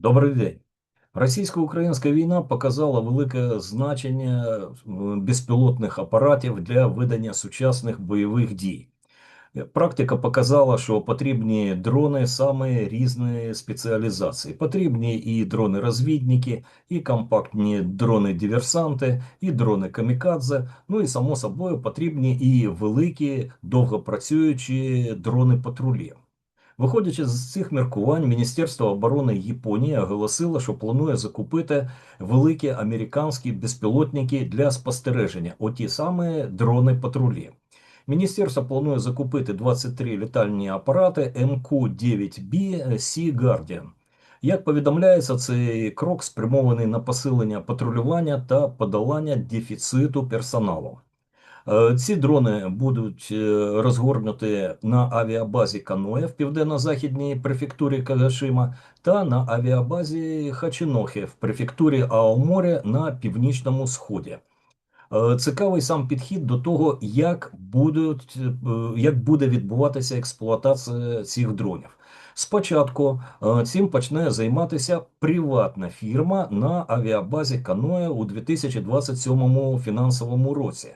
Добрий день. Російсько-українська війна показала велике значення безпілотних апаратів для ведення сучасних бойових дій. Практика показала, що потрібні дрони саме різної спеціалізації. Потрібні і дрони-розвідники, і компактні дрони-диверсанти, і дрони камікадзе. Ну і само собою потрібні і великі довгопрацюючі дрони-патрулі. Виходячи з цих міркувань, Міністерство оборони Японії оголосило, що планує закупити великі американські безпілотники для спостереження, оті саме дрони-патрулі. Міністерство планує закупити 23 літальні апарати МК-9B Sea Guardian. Як повідомляється, цей крок спрямований на посилення патрулювання та подолання дефіциту персоналу. Е, Ці дрони будуть е, розгорнуті на авіабазі Каноя в південно-західній префектурі Кагашима та на авіабазі Хачинохи в префектурі Аоморі на північному сході. Е, Цікавий сам підхід до того, як будуть, як буде відбуватися експлуатація цих дронів. Спочатку цим почне займатися приватна фірма на авіабазі Каноя у 2027 фінансовому році.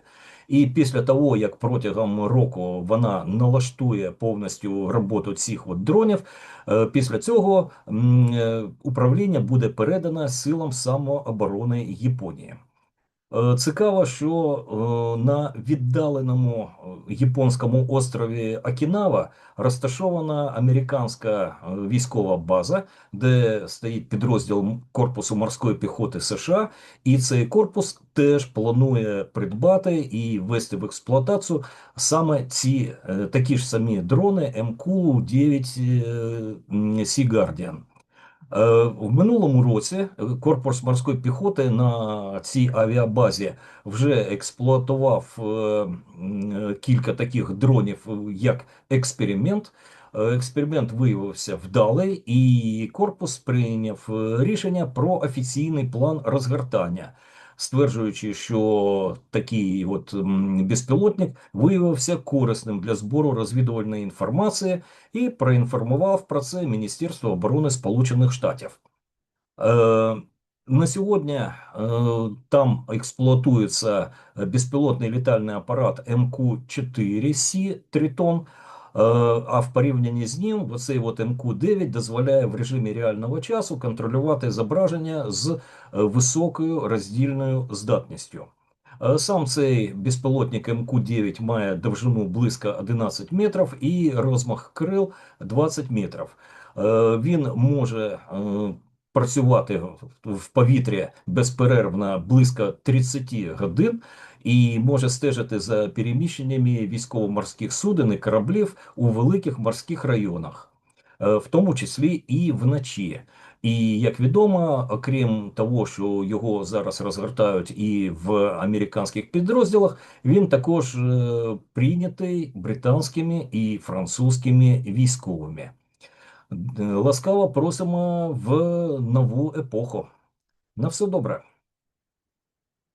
І після того, як протягом року вона налаштує повністю роботу цих от дронів, е, після цього е, управління буде передано силам самооборони Японії. Е, Цікаво, що е, на віддаленому е, японському острові Окінава розташована американська військова база, де стоїть підрозділ Корпусу морської піхоти США, і цей корпус теж планує придбати і ввести в експлуатацію саме ці такі ж самі дрони МК-9 Sea Guardian. Е, В минулому році е, корпус морської піхоти на цій авіабазі вже експлуатував е, кілька таких дронів як експеримент. Експеримент виявився вдалий, і корпус прийняв рішення про офіційний план розгортання, стверджуючи, що такий от безпілотник виявився корисним для збору розвідувальної інформації і проінформував про це Міністерство оборони Сполучених Штатів. Е, на сьогодні е, там експлуатується безпілотний літальний апарат МК-4С Тритон. А в порівнянні з ним, оцей от МК-9 дозволяє в режимі реального часу контролювати зображення з е, високою роздільною здатністю. Е, Сам цей безпілотник МК-9 має довжину близько 11 метрів і розмах крил 20 метрів. Е, Він може працювати в- повітрі безперервно близько 30 годин і може стежити за переміщеннями військово-морських суден і кораблів у великих морських районах, е, в тому числі і вночі. І як відомо, окрім того, що його зараз розгортають і в американських підрозділах, він також е, прийнятий британськими і французькими військовими. Ласкаво просимо в нову епоху. На все добре.